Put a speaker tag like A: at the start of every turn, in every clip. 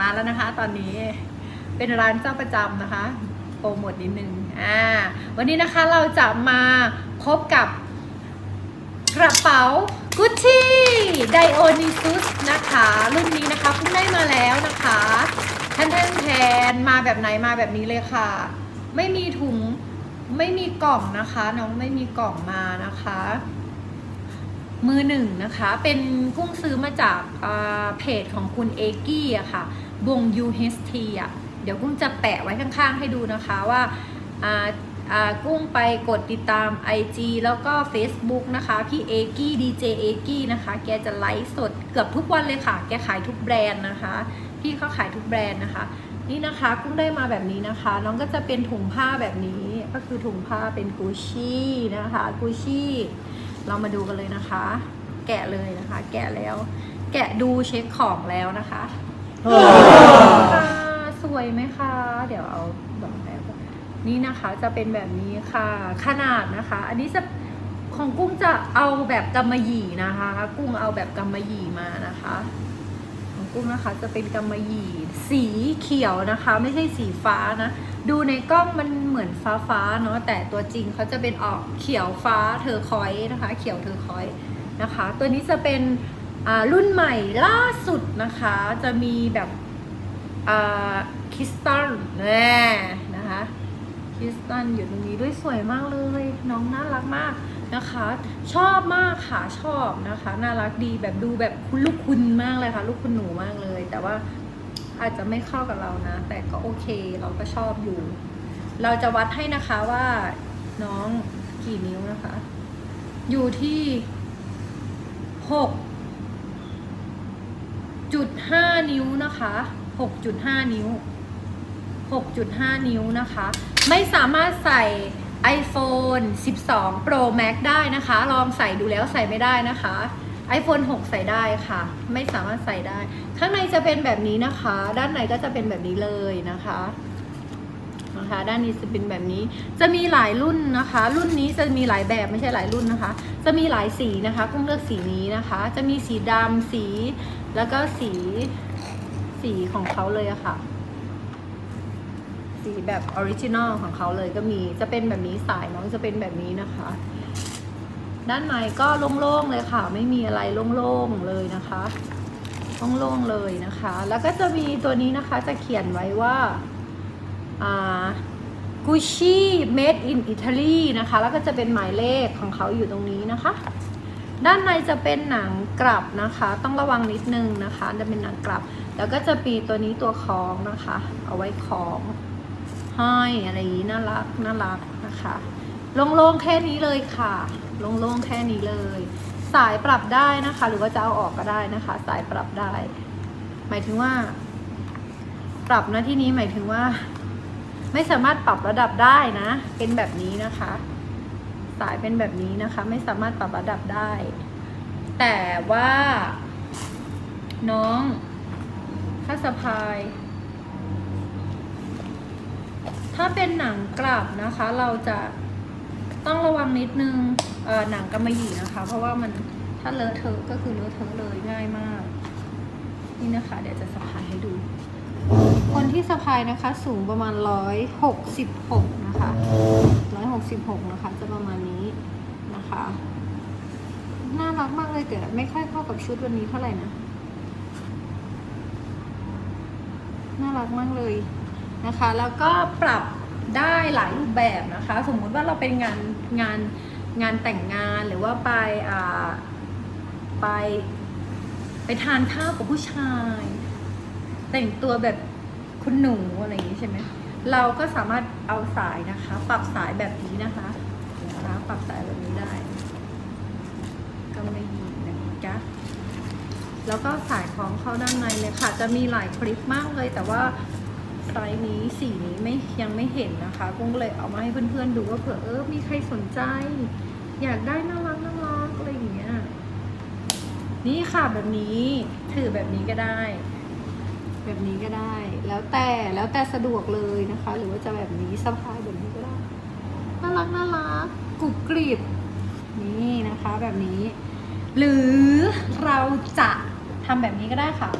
A: ร้านแล้วนะคะ ตอนนี้เป็นร้านเจ้าประจำนะคะโปรโมทนิดนึงอ่าวันนี้นะคะเราจะมาพบกับกระเป๋ากุชชี่ไดโอนิซุสนะคะ รุ่นนี้นะคะเพิ่งได้มาแล้วนะคะแทนแทนแทนมาแบบไหนมาแบบนี้เลยค่ะ ไม่มีถุงไม่มีกล่องนะคะน้องไม่มีกล่องมานะคะ มือหนึ่งนะคะ เป็นกุ้งซื้อมาจากอ่าเพจของคุณเอกี้อะค่ะ วง UHT อะ เดี๋ยวกุ้งจะแปะไว้ข้างๆ ให้ดูนะคะว่าอ่าอ่ากุ้งไปกดติดตาม IG แล้วก็ Facebook นะคะ พี่เอกี้ดีเจเอกี้นะคะ แกจะไลฟ์สดเกือบทุกวันเลยค่ะ แกขายทุกแบรนด์นะคะ พี่เขาขายทุกแบรนด์นะคะ นี่นะคะกุ้งได้มาแบบนี้นะคะ น้องก็จะเป็นถุงผ้าแบบนี้ก็คือถุงผ้าเป็นกุชชี่นะคะกุชชี่ เรามาดูกันเลยนะคะ แกะเลยนะคะ แกะแล้ว แกะดูเช็คของแล้วนะคะ ค่ะสวยไหมคะ เดี๋ยวเอาบอกแล้วนี่นะคะจะเป็นแบบนี้ค่ะ ขนาดนะคะ อันนี้จะของกุ้งจะเอาแบบกำมะหยี่นะคะ กุ้งเอาแบบกำมะหยี่มานะคะ ของกุ้งนะคะจะเป็นกำมะหยี่สีเขียวนะคะ ไม่ใช่สีฟ้านะ ดูในกล้องมันเหมือนฟ้าฟ้าๆเนาะแต่ตัวจริงเขาจะเป็นออกเขียวฟ้าเทอร์คอยส์นะคะ เขียวเทอร์คอยส์นะคะ ตัวนี้จะเป็น รุ่นใหม่ล่าสุดนะคะจะมีแบบคริสตัลแน่นะคะคริสตัลอยู่ตรงนี้ด้วยสวยมากเลย น้องน่ารักมากนะคะ ชอบมากค่ะชอบนะคะ น่ารักดีแบบดูแบบคุณลูกคุณมากเลยค่ะ ลูกคุณหนูมากเลย แต่ว่าอาจจะไม่เข้ากับเรานะ แต่ก็โอเคเราก็ชอบอยู่ เราจะวัดให้นะคะว่าน้องกี่นิ้วนะคะ อยู่ที่หก จุดห้านิ้วนะคะหกจุดห้านิ้วหกจุดห้านิ้วนะคะ ไม่สามารถใส่ iPhone 12 Pro Max ได้นะคะ ลองใส่ดูแล้วใส่ไม่ได้นะคะ iPhone 6 ใส่ได้ค่ะ ไม่สามารถใส่ได้ ข้างในจะเป็นแบบนี้นะคะ ด้านในก็จะเป็นแบบนี้เลยนะคะ นะคะ ด้านนี้จะเป็นแบบนี้ จะมีหลายรุ่นนะคะ รุ่นนี้จะมีหลายแบบไม่ใช่หลายรุ่นนะคะ จะมีหลายสีนะคะกุ้งเลือกสีนี้นะคะ จะมีสีดำสีแล้วก็สีสีของเขาเลยอะค่ะ สีแบบออริจินอลของเขาเลยก็มีจะเป็นแบบนี้สายน้องจะเป็นแบบนี้นะคะ ด้านในก็โล่งๆเลยค่ะ ไม่มีอะไรโล่งๆเลยนะคะโล่งๆเลยนะคะ แล้วก็จะมีตัวนี้นะคะจะเขียนไว้ว่า อ่า Gucci made in Italy นะคะ แล้วก็จะเป็นหมายเลขของเขาอยู่ตรงนี้นะคะ ด้านในจะเป็นหนังกลับนะคะ ต้องระวังนิดนึงนะคะ จะเป็นหนังกลับ แล้วก็จะมีตัวนี้ตัวคล้องนะคะ เอาไว้คล้องห้อยอะไรอย่างนี้น่ารักน่ารักนะคะโล่งๆแค่นี้เลยค่ะโล่งๆแค่นี้เลย สายปรับได้นะคะ หรือว่าจะเอาออกก็ได้นะคะ สายปรับได้ หมายถึงว่า ปรับนะที่นี้หมายถึงว่า ไม่สามารถปรับระดับได้นะ เป็นแบบนี้นะคะ สายเป็นแบบนี้นะคะ ไม่สามารถปรับระดับได้ แต่ว่า น้องถ้าสะพาย ถ้าเป็นหนังกลับนะคะ เราจะต้องระวังนิดนึงหนังกำมะหยี่นะคะ เพราะว่ามันถ้าเลอะเทอะก็คือเลอะเทอะเลยง่ายมาก นี่นะคะ เดี๋ยวจะสะพายให้ดู คนที่สะพายนะคะสูงประมาณร้อยหกสิบหกนะคะร้อยหกสิบหกนะคะ จะประมาณนี้นะคะ น่ารักมากเลยแต่ไม่ค่อยเข้ากับชุดวันนี้เท่าไหร่นะ น่ารักมากเลยนะคะ แล้วก็ปรับได้หลายรูปแบบนะคะ สมมุติว่าเราเป็นงานงานงานแต่งงานหรือว่าไปอ่าไปไปทานข้าวกับผู้ชาย แต่งตัวแบบ คุณหนูอะไรอย่างนี้ใช่ไหมเราก็สามารถเอาสายนะคะ ปรับสายแบบนี้นะคะนะคะปรับสายแบบนี้ได้ ก็ไม่ยีนะจ๊ะแล้วก็สายคล้องเข้าด้านในเลยค่ะ จะมีหลายคลิปมากเลย แต่ว่าไซส์นี้สีนี้ไม่ยังไม่เห็นนะคะกุ้งก็เลยเอามาให้เพื่อนๆดูว่าเผื่อเออมีใครสนใจ อยากได้น่ารักน่ารักอะไรอย่างเงี้ยนี่ค่ะแบบนี้ถือแบบนี้ก็ได้ แบบนี้ก็ได้ แล้วแต่แล้วแต่สะดวกเลยนะคะ หรือว่าจะแบบนี้สะพายแบบนี้ก็ได้น่ารักน่ารักกรุบกริบนี่นะคะแบบนี้ หรือเราจะทำแบบนี้ก็ได้ค่ะ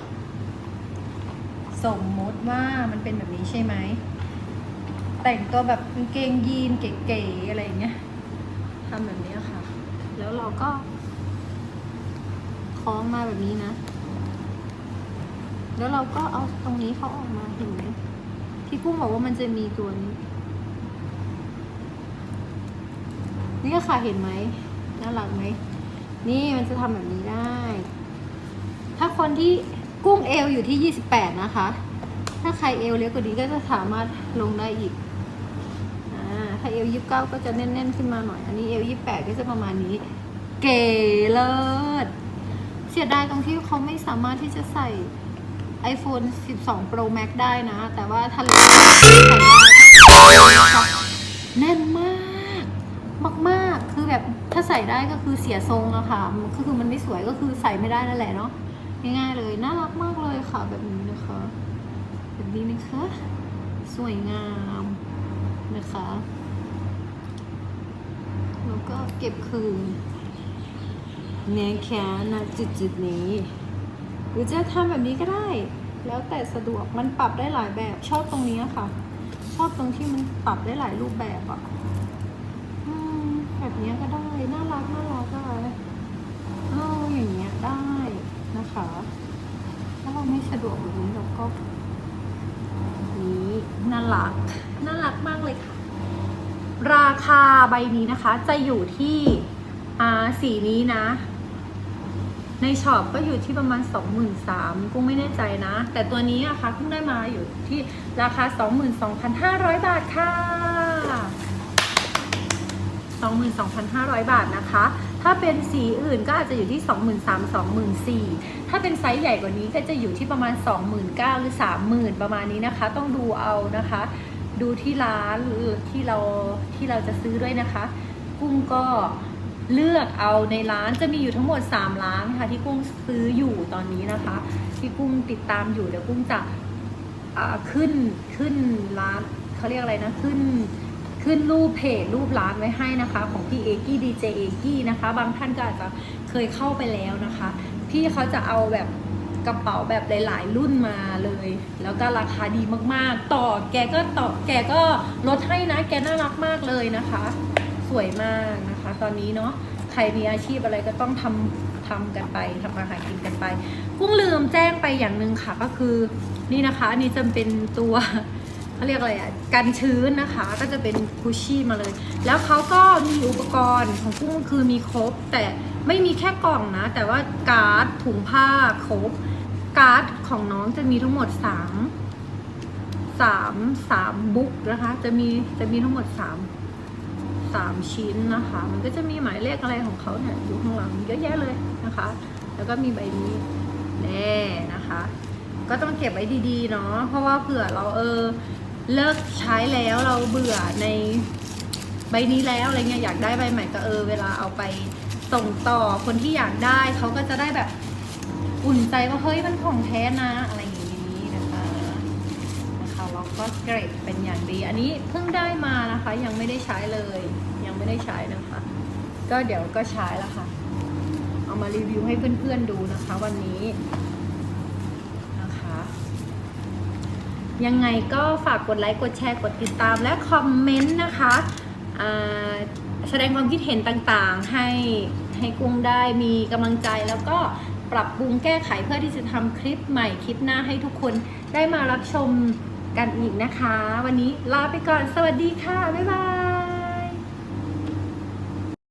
A: สมมติว่ามันเป็นแบบนี้ใช่ไหมแต่งตัวแบบกางเกงยีนเก๋ๆอะไรอย่างเงี้ยทำแบบนี้ค่ะ แล้วเราก็คล้องมาแบบนี้นะ แล้วเราก็เอาตรงนี้เขาออกมาเห็นไหมที่กุ้งบอกว่ามันจะมีตัวนี้ นี่ค่ะเห็นไหมน่ารักไหมนี่มันจะทำแบบนี้ได้ ถ้าคนที่กุ้งเอวอยู่ที่ 28 นะคะ ถ้าใครเอวเล็กกว่านี้ก็จะสามารถลงได้อีกอถ้าเอว29ก็จะแน่นๆขึ้นมาหน่อย อันนี้เอว28ก็จะประมาณนี้ เก๋เลิศเสียดายตรงที่เขาไม่สามารถที่จะใส่ iPhone 12 Pro Max ได้นะ แต่ว่าถ้าเราใส่แน่นมากมากๆคือแบบถ้าใส่ได้ก็คือเสียทรงอะค่ะก็คือมันไม่สวยก็คือใส่ไม่ได้นั่นแหละเนาะง่ายๆเลยน่ารักมากเลยค่ะแบบนี้นะคะแบบนี้นะคะสวยงามนะคะแล้วก็เก็บคืนนะคะณจุดจุดๆนี้ หรือจะทำแบบนี้ก็ได้ แล้วแต่สะดวกมันปรับได้หลายแบบชอบตรงนี้ค่ะ ชอบตรงที่มันปรับได้หลายรูปแบบอะแบบนี้ก็ได้น่ารักน่ารักอะไรเอาอย่างเงี้ยได้นะคะ ถ้าเราไม่สะดวกแบบนี้เราก็แบบนี้น่ารักน่ารักมากเลยค่ะ ราคาใบนี้นะคะจะอยู่ที่สีนี้นะ ในช็อปก็อยู่ที่ประมาณ 23,000กุ้งไม่แน่ใจนะ แต่ตัวนี้อะคะกุ้งได้มาอยู่ที่ราคา 22,500 บาทค่ะ 22,500 บาทนะคะ ถ้าเป็นสีอื่นก็อาจจะอยู่ที่ 23,000 24,000 ถ้าเป็นไซส์ใหญ่กว่านี้ก็จะอยู่ที่ประมาณ 29,000หรือ 30,000 ประมาณนี้นะคะ ต้องดูเอานะคะ ดูที่ร้านหรือที่เราที่เราจะซื้อด้วยนะคะ กุ้งก็ เลือกเอาในร้านจะมีอยู่ทั้งหมด 3 ร้านค่ะที่กุ้งซื้ออยู่ตอนนี้นะคะ ที่กุ้งติดตามอยู่เดี๋ยวกุ้งจะขึ้นขึ้นร้านเขาเรียกอะไรนะขึ้นขึ้นรูปเพจรูปร้านไว้ให้นะคะ ของพี่เอกี้ดีเจเอกี้นะคะ บางท่านก็อาจจะเคยเข้าไปแล้วนะคะ พี่เขาจะเอาแบบกระเป๋าแบบหลาย ๆ รุ่นมาเลย แล้วก็ราคาดีมากๆ ต่อแกก็ต่อแกก็ลดให้นะ แกน่ารักมากเลยนะคะ สวยมากนะคะ ตอนนี้เนาะใครมีอาชีพอะไรก็ต้องทำทำกันไปทำมาหากินกันไป กุ้งลืมแจ้งไปอย่างหนึ่งค่ะก็คือนี่นะคะอันนี้จะเป็นตัวเขาเรียกอะไรอะกันชื้นนะคะ ก็จะเป็นคุชชี่มาเลย แล้วเขาก็มีอุปกรณ์ของกุ้งคือมีครบ แต่ไม่มีแค่กล่องนะ แต่ว่าการ์ดถุงผ้าครบ การ์ดของน้องจะมีทั้งหมดสามสามสามบุ๊กนะคะ จะมีจะมีทั้งหมดสามสามชิ้นนะคะ มันก็จะมีหมายเลขอะไรของเขาเนี่ยอยู่ข้างหลังเยอะแยะเลยนะคะ แล้วก็มีใบนี้แน่นะคะ ก็ต้องเก็บไว้ดีๆเนาะเพราะว่าเผื่อเราเออเลิกใช้แล้วเราเบื่อในใบนี้แล้วอะไรเงี้ยอยากได้ใบใหม่ก็เออ เวลาเอาไปส่งต่อคนที่อยากได้เขาก็จะได้แบบอุ่นใจว่าเฮ้ยมันของแท้นะอะไรอย่างนี้นะคะนะ คะแล้วก็เกรดเป็นอย่างดี อันนี้เพิ่งได้มานะคะ ยังไม่ได้ใช้เลย ยังไม่ได้ใช้นะคะ ก็เดี๋ยวก็ใช้แล้วค่ะ เอามารีวิวให้เพื่อนๆดูนะคะวันนี้นะคะยังไงก็ฝากกดไลค์กดแชร์กดติดตามและคอมเมนต์นะคะแสดงความคิดเห็นต่างๆให้ให้กุ้งได้มีกำลังใจแล้วก็ปรับปรุงแก้ไขเพื่อที่จะทำคลิปใหม่คลิปหน้าให้ทุกคนได้มารับชม กันอีกนะคะ วันนี้ลาไปก่อนสวัสดีค่ะ บ๊ายบาย